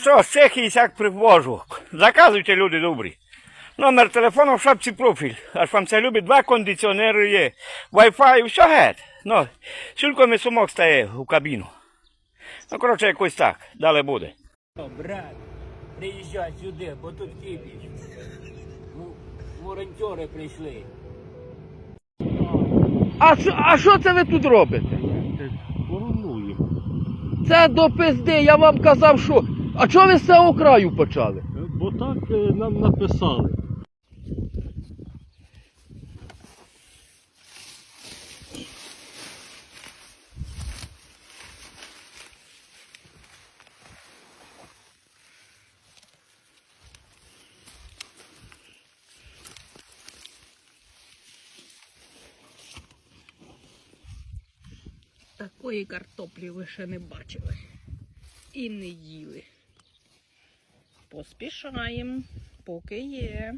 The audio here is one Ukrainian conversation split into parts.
Що, з Чехії сяк привожу. Заказуйте, люди добрі. Номер телефону в шапці профіль. Аж вам це любить, два кондиціонери є. Wi-Fi, все геть. Ну, тільки ми сумок стає у кабіну. Ну, коротше, якось так. Далі буде. Брат, приїжджай сюди, бо тут кипіш. Ну, волонтери прийшли. А що, а що це ви тут робите? Це до пизди, я вам казав, що. А чого ви з цього краю почали? Бо так е, нам написали. Такої картоплі ви ще не бачили. І не їли. Поспішаємо, поки є.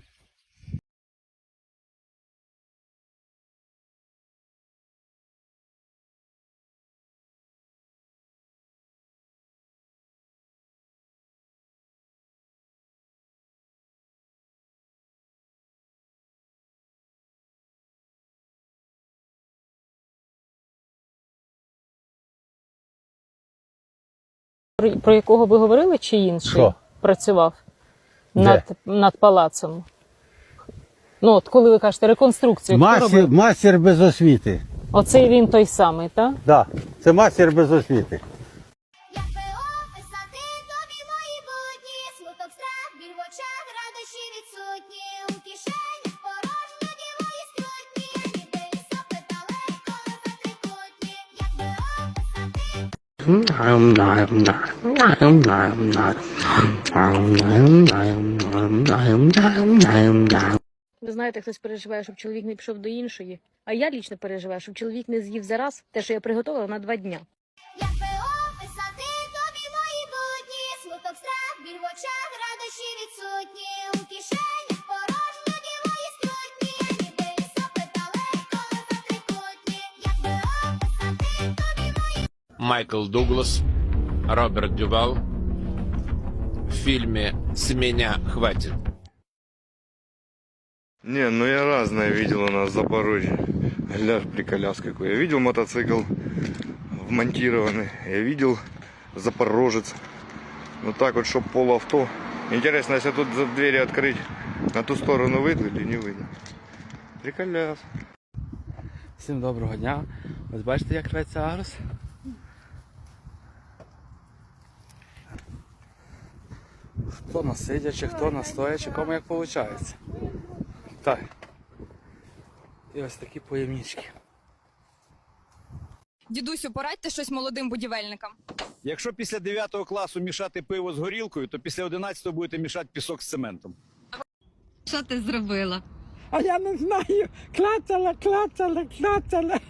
Про, якого ви говорили, чи інший Що? Працював над, над палацом? Ну, от коли ви кажете реконструкцію, Мастер, мастер без освіти. Оцей він той самий, так? Да, це мастер без освіти. Як би описати тобі мої будні, смуток, страх, Ви знаєте, хтось переживає, щоб чоловік не пішов до іншої. А я лічно переживаю, щоб чоловік не з'їв за раз те, що я приготувала на два дня. Як би описати тобі мої будні, смуток, страх, біль в очах, радощі відсутні, у кишенях порожньо дівої скрутні, ніде лісопи далеко за трикутні, як би описати тобі мої Майкл Дуглас, Роберт Дювал фильме «С меня хватит». Не, ну я разное видел у нас в Запорожье. Гля, приколяс какой. Я видел мотоцикл вмонтированный. Я видел Запорожец. Ну так вот, чтоб полуавто. Интересно, если тут за- двери открыть, на ту сторону выйду или не выйду. Приколяс. Всім доброго дня. Ось бачите, як рветься агрос? Хто на сидячи, хто на стоячи, кому як виходить. Так. І ось такі поємнички. Дідусю, порадьте щось молодим будівельникам. Якщо після 9 класу мішати пиво з горілкою, то після 11 будете мішати пісок з цементом. Що ти зробила? А я не знаю. Клацала, клацала, клацала.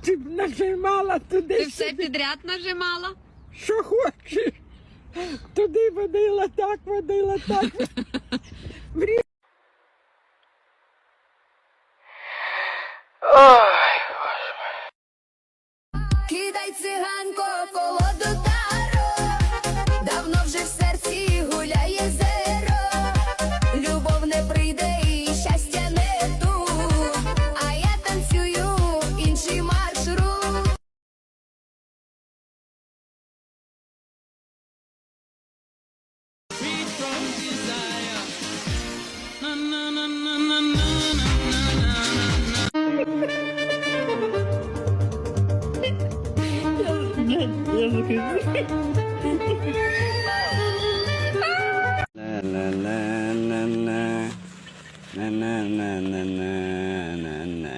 Ти нажимала туди. Ти все підряд нажимала? Що хочеш. Туди водила, так водила, так. la la la na na na na na na na na